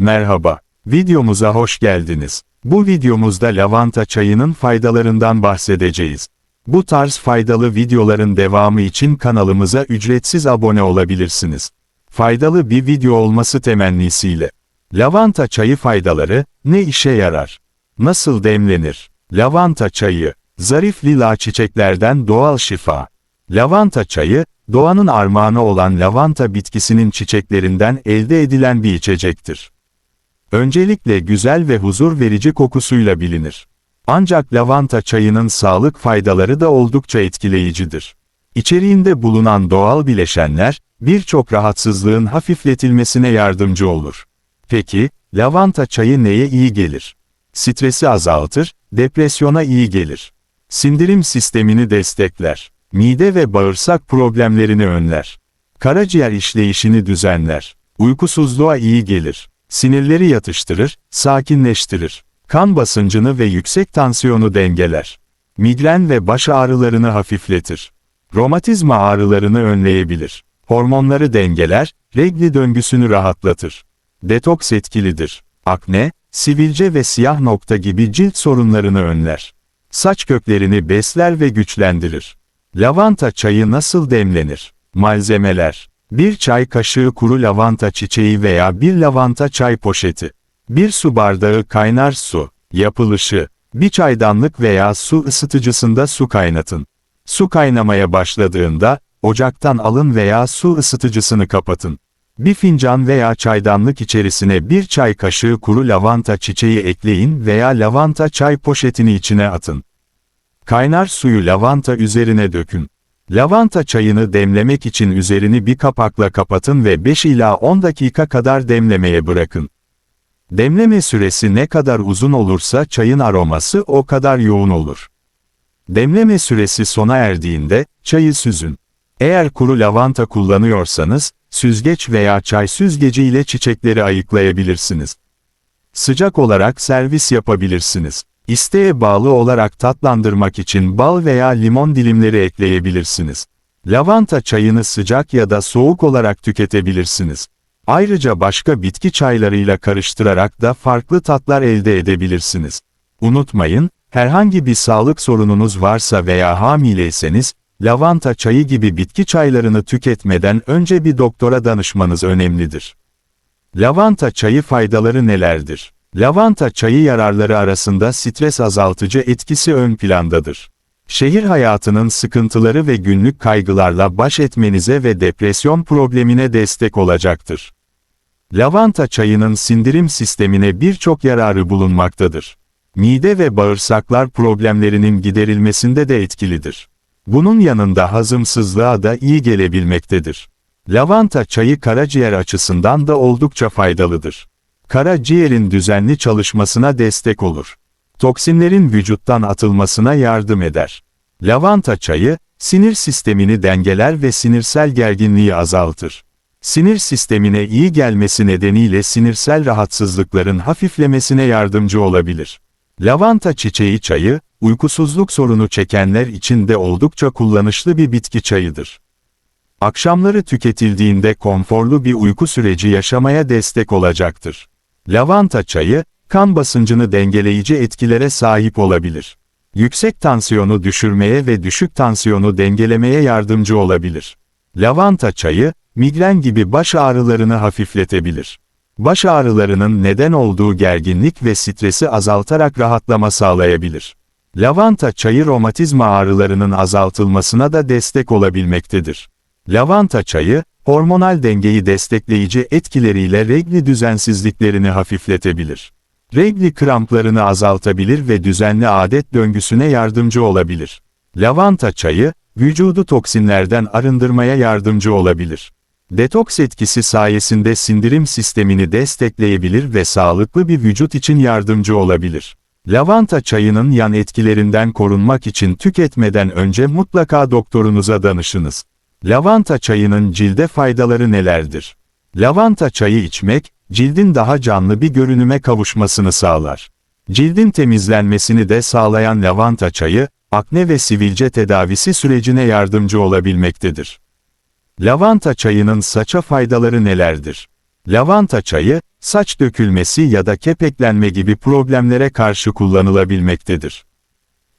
Merhaba, videomuza hoş geldiniz. Bu videomuzda lavanta çayının faydalarından bahsedeceğiz. Bu tarz faydalı videoların devamı için kanalımıza ücretsiz abone olabilirsiniz. Faydalı bir video olması temennisiyle. Lavanta çayı faydaları, ne işe yarar? Nasıl demlenir? Lavanta çayı, zarif lila çiçeklerden doğal şifa. Lavanta çayı, doğanın armağanı olan lavanta bitkisinin çiçeklerinden elde edilen bir içecektir. Öncelikle güzel ve huzur verici kokusuyla bilinir. Ancak lavanta çayının sağlık faydaları da oldukça etkileyicidir. İçeriğinde bulunan doğal bileşenler, birçok rahatsızlığın hafifletilmesine yardımcı olur. Peki, lavanta çayı neye iyi gelir? Stresi azaltır, depresyona iyi gelir. Sindirim sistemini destekler. Mide ve bağırsak problemlerini önler. Karaciğer işleyişini düzenler. Uykusuzluğa iyi gelir. Sinirleri yatıştırır, sakinleştirir. Kan basıncını ve yüksek tansiyonu dengeler. Migren ve baş ağrılarını hafifletir. Romatizma ağrılarını önleyebilir. Hormonları dengeler, regli döngüsünü rahatlatır. Detoks etkilidir. Akne, sivilce ve siyah nokta gibi cilt sorunlarını önler. Saç köklerini besler ve güçlendirir. Lavanta çayı nasıl demlenir? Malzemeler 1 çay kaşığı kuru lavanta çiçeği veya 1 lavanta çay poşeti. 1 su bardağı kaynar su. Yapılışı 1 çaydanlık veya su ısıtıcısında su kaynatın. Su kaynamaya başladığında, ocaktan alın veya su ısıtıcısını kapatın. Bir fincan veya çaydanlık içerisine bir çay kaşığı kuru lavanta çiçeği ekleyin veya lavanta çay poşetini içine atın. Kaynar suyu lavanta üzerine dökün. Lavanta çayını demlemek için üzerini bir kapakla kapatın ve 5 ila 10 dakika kadar demlemeye bırakın. Demleme süresi ne kadar uzun olursa çayın aroması o kadar yoğun olur. Demleme süresi sona erdiğinde, çayı süzün. Eğer kuru lavanta kullanıyorsanız, süzgeç veya çay süzgeci ile çiçekleri ayıklayabilirsiniz. Sıcak olarak servis yapabilirsiniz. İsteğe bağlı olarak tatlandırmak için bal veya limon dilimleri ekleyebilirsiniz. Lavanta çayını sıcak ya da soğuk olarak tüketebilirsiniz. Ayrıca başka bitki çaylarıyla karıştırarak da farklı tatlar elde edebilirsiniz. Unutmayın, herhangi bir sağlık sorununuz varsa veya hamileyseniz, lavanta çayı gibi bitki çaylarını tüketmeden önce bir doktora danışmanız önemlidir. Lavanta çayı faydaları nelerdir? Lavanta çayı yararları arasında stres azaltıcı etkisi ön plandadır. Şehir hayatının sıkıntıları ve günlük kaygılarla baş etmenize ve depresyon problemine destek olacaktır. Lavanta çayının sindirim sistemine birçok yararı bulunmaktadır. Mide ve bağırsaklar problemlerinin giderilmesinde de etkilidir. Bunun yanında hazımsızlığa da iyi gelebilmektedir. Lavanta çayı karaciğer açısından da oldukça faydalıdır. Karaciğerin düzenli çalışmasına destek olur. Toksinlerin vücuttan atılmasına yardım eder. Lavanta çayı, sinir sistemini dengeler ve sinirsel gerginliği azaltır. Sinir sistemine iyi gelmesi nedeniyle sinirsel rahatsızlıkların hafiflemesine yardımcı olabilir. Lavanta çiçeği çayı, uykusuzluk sorunu çekenler için de oldukça kullanışlı bir bitki çayıdır. Akşamları tüketildiğinde konforlu bir uyku süreci yaşamaya destek olacaktır. Lavanta çayı, kan basıncını dengeleyici etkilere sahip olabilir. Yüksek tansiyonu düşürmeye ve düşük tansiyonu dengelemeye yardımcı olabilir. Lavanta çayı, migren gibi baş ağrılarını hafifletebilir. Baş ağrılarının neden olduğu gerginlik ve stresi azaltarak rahatlama sağlayabilir. Lavanta çayı romatizma ağrılarının azaltılmasına da destek olabilmektedir. Lavanta çayı, hormonal dengeyi destekleyici etkileriyle regli düzensizliklerini hafifletebilir. Regli kramplarını azaltabilir ve düzenli adet döngüsüne yardımcı olabilir. Lavanta çayı, vücudu toksinlerden arındırmaya yardımcı olabilir. Detoks etkisi sayesinde sindirim sistemini destekleyebilir ve sağlıklı bir vücut için yardımcı olabilir. Lavanta çayının yan etkilerinden korunmak için tüketmeden önce mutlaka doktorunuza danışınız. Lavanta çayının cilde faydaları nelerdir? Lavanta çayı içmek, cildin daha canlı bir görünüme kavuşmasını sağlar. Cildin temizlenmesini de sağlayan lavanta çayı, akne ve sivilce tedavisi sürecine yardımcı olabilmektedir. Lavanta çayının saça faydaları nelerdir? Lavanta çayı, saç dökülmesi ya da kepeklenme gibi problemlere karşı kullanılabilmektedir.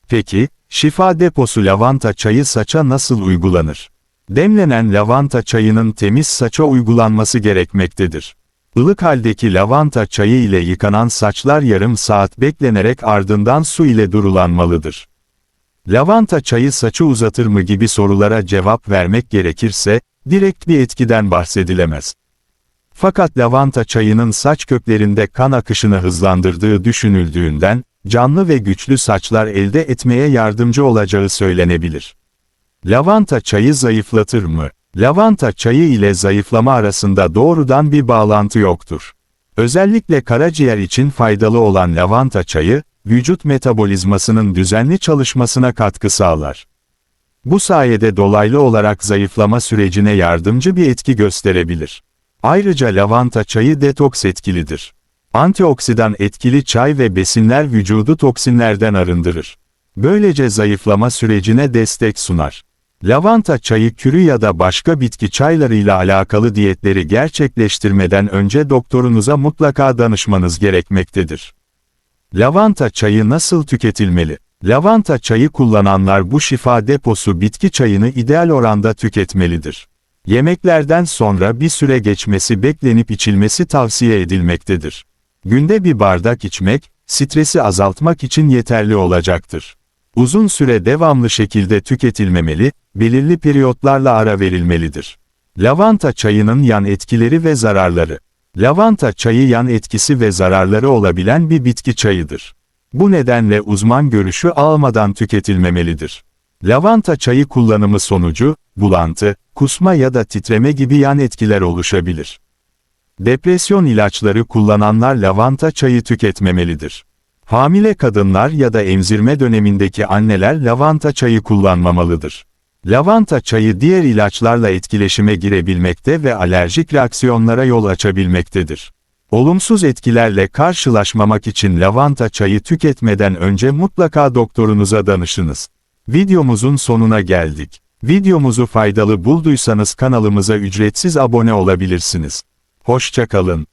Peki, şifa deposu lavanta çayı saça nasıl uygulanır? Demlenen lavanta çayının temiz saça uygulanması gerekmektedir. Ilık haldeki lavanta çayı ile yıkanan saçlar yarım saat beklenerek ardından su ile durulanmalıdır. Lavanta çayı saçı uzatır mı gibi sorulara cevap vermek gerekirse, direkt bir etkiden bahsedilemez. Fakat lavanta çayının saç köklerinde kan akışını hızlandırdığı düşünüldüğünden, canlı ve güçlü saçlar elde etmeye yardımcı olacağı söylenebilir. Lavanta çayı zayıflatır mı? Lavanta çayı ile zayıflama arasında doğrudan bir bağlantı yoktur. Özellikle karaciğer için faydalı olan lavanta çayı, vücut metabolizmasının düzenli çalışmasına katkı sağlar. Bu sayede dolaylı olarak zayıflama sürecine yardımcı bir etki gösterebilir. Ayrıca lavanta çayı detoks etkilidir. Antioksidan etkili çay ve besinler vücudu toksinlerden arındırır. Böylece zayıflama sürecine destek sunar. Lavanta çayı kürü ya da başka bitki çaylarıyla alakalı diyetleri gerçekleştirmeden önce doktorunuza mutlaka danışmanız gerekmektedir. Lavanta çayı nasıl tüketilmeli? Lavanta çayı kullananlar bu şifa deposu bitki çayını ideal oranda tüketmelidir. Yemeklerden sonra bir süre geçmesi beklenip içilmesi tavsiye edilmektedir. Günde bir bardak içmek, stresi azaltmak için yeterli olacaktır. Uzun süre devamlı şekilde tüketilmemeli, belirli periyotlarla ara verilmelidir. Lavanta çayının yan etkileri ve zararları. Lavanta çayı yan etkisi ve zararları olabilen bir bitki çayıdır. Bu nedenle uzman görüşü almadan tüketilmemelidir. Lavanta çayı kullanımı sonucu, bulantı, kusma ya da titreme gibi yan etkiler oluşabilir. Depresyon ilaçları kullananlar lavanta çayı tüketmemelidir. Hamile kadınlar ya da emzirme dönemindeki anneler lavanta çayı kullanmamalıdır. Lavanta çayı diğer ilaçlarla etkileşime girebilmekte ve alerjik reaksiyonlara yol açabilmektedir. Olumsuz etkilerle karşılaşmamak için lavanta çayı tüketmeden önce mutlaka doktorunuza danışınız. Videomuzun sonuna geldik. Videomuzu faydalı bulduysanız kanalımıza ücretsiz abone olabilirsiniz. Hoşçakalın.